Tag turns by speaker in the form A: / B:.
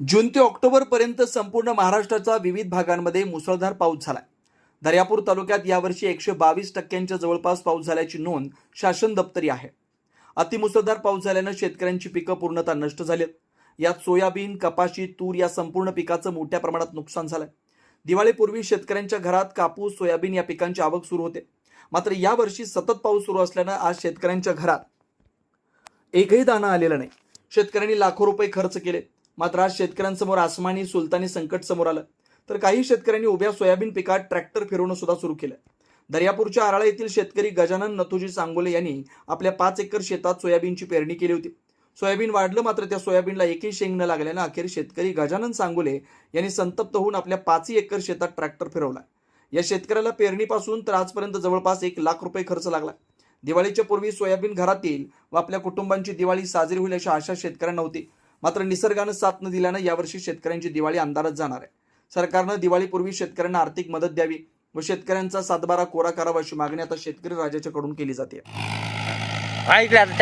A: जून ते ऑक्टोबरपर्यंत संपूर्ण महाराष्ट्राच्या विविध भागांमध्ये मुसळधार पाऊस झाला दर्यापूर तालुक्यात यावर्षी एकशे बावीस टक्क्यांच्या जवळपास पाऊस झाल्याची नोंद शासन दप्तरी आहे. अतिमुसळधार पाऊस झाल्यानं शेतकऱ्यांची पिकं पूर्णतः नष्ट झालीत. यात सोयाबीन कपाशी तूर या संपूर्ण पिकाचं मोठ्या प्रमाणात नुकसान झालंय. दिवाळीपूर्वी शेतकऱ्यांच्या घरात कापूस सोयाबीन या पिकांची आवक सुरू होते. मात्र यावर्षी सतत पाऊस सुरू असल्यानं आज शेतकऱ्यांच्या घरात एकही दाणा आलेला नाही. शेतकऱ्यांनी लाखो रुपये खर्च केले. मात्र आज शेतकऱ्यांसमोर आसमानी सुलतानी संकट समोर आलं. तर काही शेतकऱ्यांनी उभ्या सोयाबीन पिकात ट्रॅक्टर फिरवणं सुद्धा सुरू केलं. दर्यापूरच्या आराळा येथील शेतकरी गजानन नथुजी सांगोले यांनी आपल्या पाच एकर शेतात सोयाबीनची पेरणी केली होती. सोयाबीन वाढलं मात्र त्या सोयाबीनला एकही शेंग न लागल्यानं अखेर शेतकरी गजानन सांगोले यांनी संतप्त होऊन आपल्या पाचही एकर शेतात ट्रॅक्टर फिरवला. या शेतकऱ्याला पेरणीपासून तर आजपर्यंत जवळपास एक लाख रुपये खर्च लागला. दिवाळीच्या पूर्वी सोयाबीन घरात येईल व आपल्या कुटुंबांची दिवाळी साजरी होईल अशा आशा शेतकऱ्यांना होती. मात्र निसर्गानं साथ न दिल्यानं यावर्षी शेतकऱ्यांची दिवाळी अंधारात जाणार आहे. सरकारनं दिवाळीपूर्वी शेतकऱ्यांना आर्थिक मदत द्यावी व शेतकऱ्यांचा सातबारा कोरा करावा अशी मागणी आता शेतकरी राजाच्याकडून केली जाते.
B: इकडे आता